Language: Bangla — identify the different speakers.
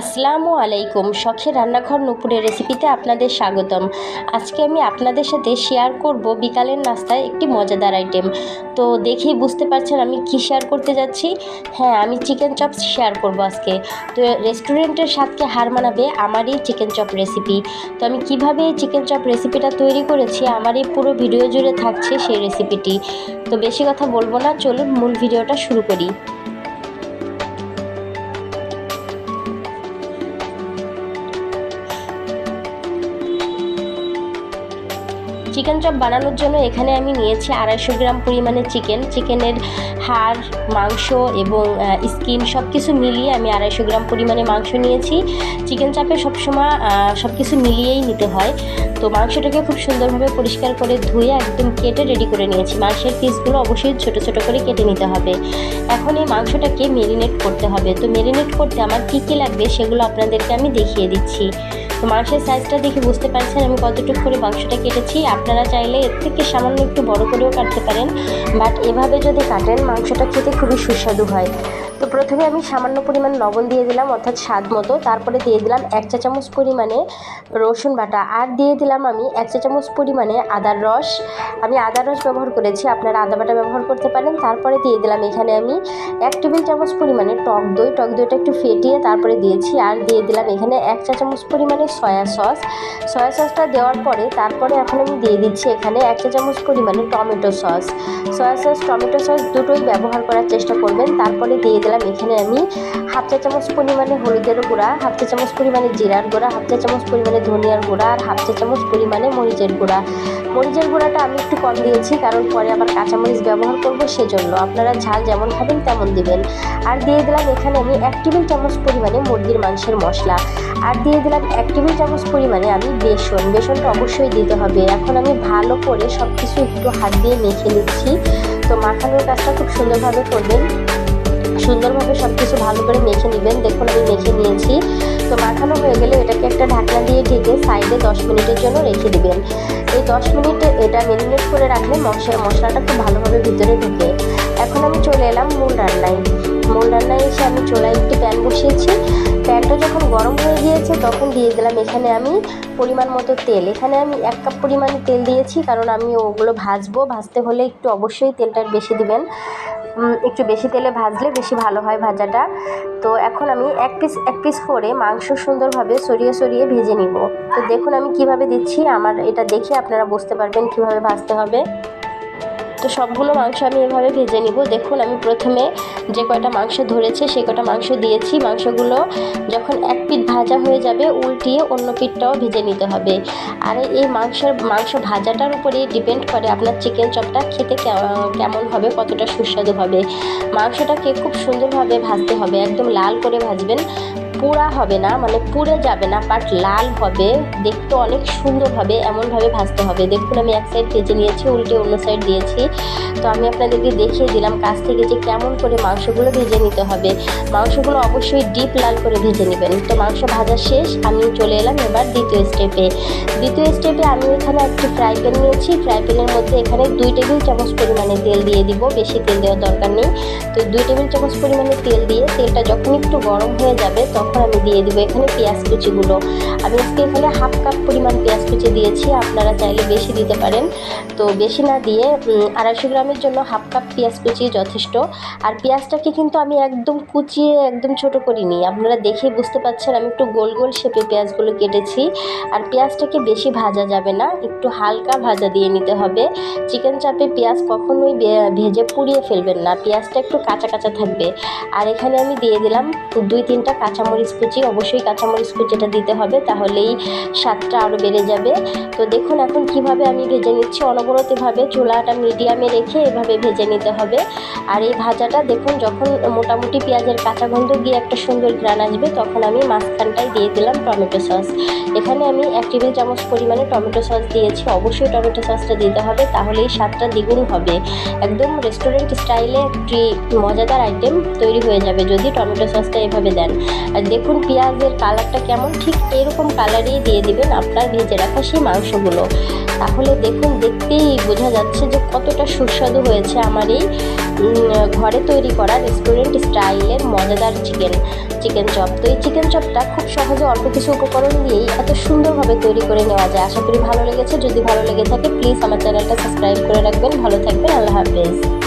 Speaker 1: আসসালামু আলাইকুম, শখের রান্নাঘর নুপুরের রেসিপিতে আপনাদের স্বাগতম। আজকে আমি আপনাদের সাথে শেয়ার করব বিকালের নাস্তায় একটি মজাদার আইটেম তো দেখেই বুঝতে পারছেন আমি কি শেয়ার করতে যাচ্ছি। হ্যাঁ আমি চিকেন চপ শেয়ার করব আজকে। তো রেস্টুরেন্টের স্বাদকে হার মানাবে আমার এই চিকেন চপ রেসিপি তো আমি কীভাবে এই চিকেন চপ রেসিপিটা তৈরি করেছি, আমার এই পুরো ভিডিও জুড়ে থাকছে সেই রেসিপিটি তো বেশি কথা বলব না, চলুন মূল ভিডিওটা শুরু করি। চিকেন চপ বানানোর জন্য এখানে আমি নিয়েছি আড়াইশো গ্রাম পরিমাণে চিকেন চিকেনের হাড়, মাংস এবং স্কিন সব কিছু মিলিয়ে আমি আড়াইশো গ্রাম পরিমাণে মাংস নিয়েছি। চিকেন চাপে সবসময় সব কিছু মিলিয়েই নিতে হয়। তো মাংসটাকে খুব সুন্দরভাবে পরিষ্কার করে ধুয়ে একদম কেটে রেডি করে নিয়েছি। মাংসের পিসগুলো অবশ্যই ছোট ছোট করে কেটে নিতে হবে। এখন এই মাংসটাকে মেরিনেট করতে হবে। তো মেরিনেট করতে আমার কী কী লাগবে সেগুলো আপনাদেরকে আমি দেখিয়ে দিচ্ছি। মাংসের সাইজটা দেখে বুঝতে পারছেন আমি কতটুকু করে মাংসটা কেটেছি। আপনারা চাইলে এর থেকে সামান্য একটু বড় করেও কাটতে পারেন বাট এভাবে যদি কাটেন, মাংসটা খেতে খুবই সুস্বাদু হয়। তো প্রথমে আমি সামান্য পরিমাণ লবণ দিয়ে দিলাম, অর্থাৎ স্বাদ মতো। তারপরে দিয়ে দিলাম এক চা চামচ পরিমাণে রসুন বাটা। আর দিয়ে দিলাম আমি এক চা চামচ পরিমাণে আদার রস। আমি আদার রস ব্যবহার করেছি, আপনারা আদা বাটা ব্যবহার করতে পারেন। তারপরে দিয়ে দিলাম এখানে আমি এক টেবিল চামচ পরিমাণে টক দই। টক দইটা একটু ফেটিয়ে তারপরে দিয়েছি। আর দিয়ে দিলাম এখানে এক চা চামচ পরিমাণে সয়া সস সয়া সসটা দেওয়ার পরে তারপরে এখন আমি দিয়ে দিচ্ছি এখানে এক চা চামচ পরিমাণে tomato sauce soya sauce tomato sauce দুটোই ব্যবহার করার চেষ্টা করবেন। তারপরে দিয়ে দিলাম এখানে আমি হাফ চা চামচ পরিমাণে হলুদের গুঁড়া, হাফ চা চামচ পরিমাণে জিরার গুঁড়া, হাফ চা চামচ পরিমাণে ধনিয়ার গুঁড়া, আর হাফ চা চামচ পরিমাণে মরিচের গুঁড়া। মরিচের গুঁড়াটা আমি একটু কম দিয়েছি, কারণ পরে আবার কাঁচামরিচ ব্যবহার করব সেজন্য। আপনারা ঝাল যেমন খাবেন তেমন দিবেন। আর দিয়ে দিলাম এখানে আমি এক টেবিল চামচ পরিমাণে মুরগির মাংসের মশলা। আর দিয়ে দিলাম এক টেবিল চামচ পরিমাণে আমি বেসন। বেসনটা অবশ্যই দিতে হবে। এখন আমি ভালো করে সব কিছু একটু হাত দিয়ে মেখে নিচ্ছি। তো মাখানোর কাজটা খুব সুন্দরভাবে করবেন। সুন্দরভাবে সব কিছু ভালো করে মেখে নেবেন। দেখুন, আমি মেখে নিয়েছি। তো মাখানো হয়ে গেলে এটাকে একটা ঢাকনা দিয়ে ঢেকে সাইডে দশ মিনিটের জন্য রেখে দিবেন। এই দশ মিনিটে এটা মেরিনেট করে রাখলে মশার, মশলাটা খুব ভালোভাবে ভিতরে ঢুকে। এখন আমি চলে এলাম মূল রান্নায়। মূল রান্নায় এসে আমি চোলায় একটি প্যান বসিয়েছি। প্যানটা যখন গরম হয়ে গিয়েছে, তখন দিয়ে দিলাম এখানে আমি পরিমাণ মতো তেল। এখানে আমি এক কাপ পরিমাণে তেল দিয়েছি, কারণ আমি ওগুলো ভাজবো। ভাজতে হলে একটু অবশ্যই তেলটা বেশি দিবেন। একটু বেশি তেলে ভাজলে বেশি ভালো হয় ভাজাটা। তো এখন আমি এক পিস এক পিস করে মাংস সুন্দরভাবে সরিয়ে সরিয়ে ভেজে নিব। তো দেখুন আমি কীভাবে দিচ্ছি, আমার এটা দেখে আপনারা বুঝতে পারবেন কীভাবে ভাজতে হবে। তো সবগুলো মাংস আমি এভাবে ভেজে নিব। দেখুন, আমি প্রথমে যে কয়টা মাংস ধরেছে সে কয়টা মাংস দিয়েছি। মাংসগুলো যখন এক পিঠ ভাজা হয়ে যাবে, উল্টিয়ে অন্য পিঠটাও ভেজে নিতে হবে। আর এই মাংসের, মাংস ভাজাটার উপরেই ডিপেন্ড করে আপনার চিকেন চপটা খেতে কেমন হবে, কতটা সুস্বাদু হবে। মাংসটাকে খুব সুন্দরভাবে ভাজতে হবে, একদম লাল করে ভাজবেন। পুরা হবে না মানে পুড়ে যাবে না বাট লাল হবে, দেখতে অনেক সুন্দর হবে, এমনভাবে ভাজতে হবে। দেখুন, আমি এক সাইড ভেজে নিয়েছি, উল্টে অন্য সাইড দিয়েছি। তো আমি আপনাদেরকে দেখিয়ে দিলাম কাছ থেকে যে কেমন করে মাংসগুলো ভেজে নিতে হবে। মাংসগুলো অবশ্যই ডিপ লাল করে ভেজে নেবেন। তো মাংস ভাজা শেষ, আমি চলে এলাম এবার দ্বিতীয় স্টেপে দ্বিতীয় স্টেপে আমি এখানে একটি ফ্রাই প্যান নিয়েছি। ফ্রাই প্যানের মধ্যে এখানে দুই টেবিল চামচ পরিমাণে তেল দিয়ে দিব, বেশি তেল দেওয়ার দরকার নেই। তো দুই টেবিল চামচ পরিমাণে তেল দিয়ে, তেলটা যখন একটু গরম হয়ে যাবে, তখন তখন আমি দিয়ে দেবো। এখানে পেঁয়াজ কুচিগুলো আমি আজকে এখানে হাফ কাপ পরিমাণ পেঁয়াজ কুচি দিয়েছি। আপনারা চাইলে বেশি দিতে পারেন। তো বেশি না দিয়ে আড়াইশো গ্রামের জন্য হাফ কাপ পেঁয়াজ কুচি যথেষ্ট। আর পেঁয়াজটাকে কিন্তু আমি একদম কুচিয়ে একদম ছোট করিনি। আপনারা দেখে বুঝতে পারছেন, আমি একটু গোল গোল শেপে পেঁয়াজগুলো কেটেছি। আর পেঁয়াজটাকে বেশি ভাজা যাবে না, একটু হালকা ভাজা দিয়ে নিতে হবে। চিকেন চাপে পেঁয়াজ কখনোই ভেজে পুড়িয়ে ফেলবেন না। পেঁয়াজটা একটু কাঁচা কাঁচা থাকবে। আর এখানে আমি দিয়ে দিলাম দুই তিনটা কাঁচামরিচ কাঁচামরিচ কুচি, অবশ্যই কাঁচামরিচ কুচিটা দিতে হবে, তাহলেই স্বাদটা আরও বেড়ে যাবে। তো দেখুন এখন কীভাবে আমি ভেজে নিচ্ছি অনবরতভাবে, চুলাটা মিডিয়ামে রেখে এভাবে ভেজে নিতে হবে। আর এই ভাজাটা দেখুন, যখন মোটামুটি পেঁয়াজের কাঁচা গন্ধ গিয়ে একটা সুন্দর গ্রান আসবে, তখন আমি মাঝখানটায় দিয়ে দিলাম টমেটো সস। এখানে আমি এক টেবিল চামচ পরিমাণে টমেটো সস দিয়েছি, অবশ্যই টমেটো সসটা দিতে হবে, তাহলেই স্বাদটা দ্বিগুণ হবে। একদম রেস্টুরেন্ট স্টাইলে একটি মজাদার আইটেম তৈরি হয়ে যাবে, যদি টমেটো সসটা এভাবে দেন। আর দেখুন পেঁয়াজের কালারটা কেমন, ঠিক এরকম কালারেই দিয়ে দিবেন আপনার ভেজে রাখা সেই মাংসগুলো। তাহলে দেখুন, দেখতেই বোঝা যাচ্ছে যে কতটা সুস্বাদু হয়েছে আমার এই ঘরে তৈরি করা রেস্টুরেন্ট স্টাইলের মজাদার চিকেন চিকেন চপ। তো এই চিকেন চপটা খুব সহজে অল্প কিছু উপকরণ দিয়েই এত সুন্দরভাবে তৈরি করে নেওয়া যায়। আশা করি ভালো লেগেছে। যদি ভালো লেগে থাকে প্লিজ আমার চ্যানেলটা সাবস্ক্রাইব করে রাখবেন। ভালো থাকবেন। আল্লাহ হাফেজ।